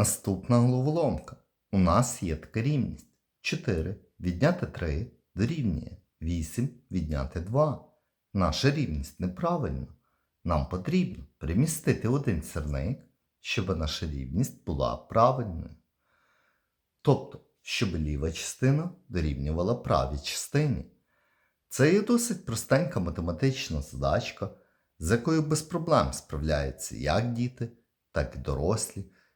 Наступна головоломка. У нас є така рівність. 4 відняти 3 дорівнює 8 відняти 2. Наша рівність неправильна. Нам потрібно перемістити один сірник, щоб наша рівність була правильною. Тобто, щоб ліва частина дорівнювала правій частині. Це є досить простенька математична задачка, з якою без проблем справляються як діти, так і дорослі.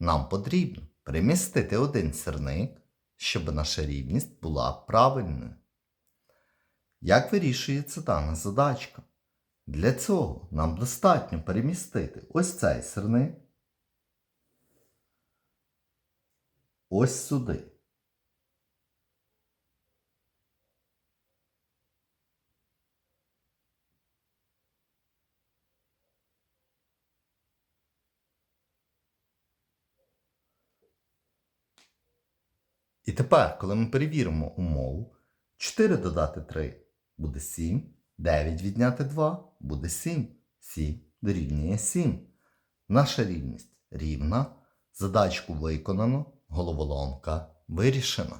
Нам потрібно перемістити один сирник, щоб наша рівність була правильною. Як вирішується дана задачка? Для цього нам достатньо перемістити ось цей сирник ось сюди. І тепер, коли ми перевіримо умову, 4 додати 3 буде 7, 9 відняти 2 буде 7, 7 дорівнює 7. Наша рівність рівна, задачку виконано, головоломка вирішена.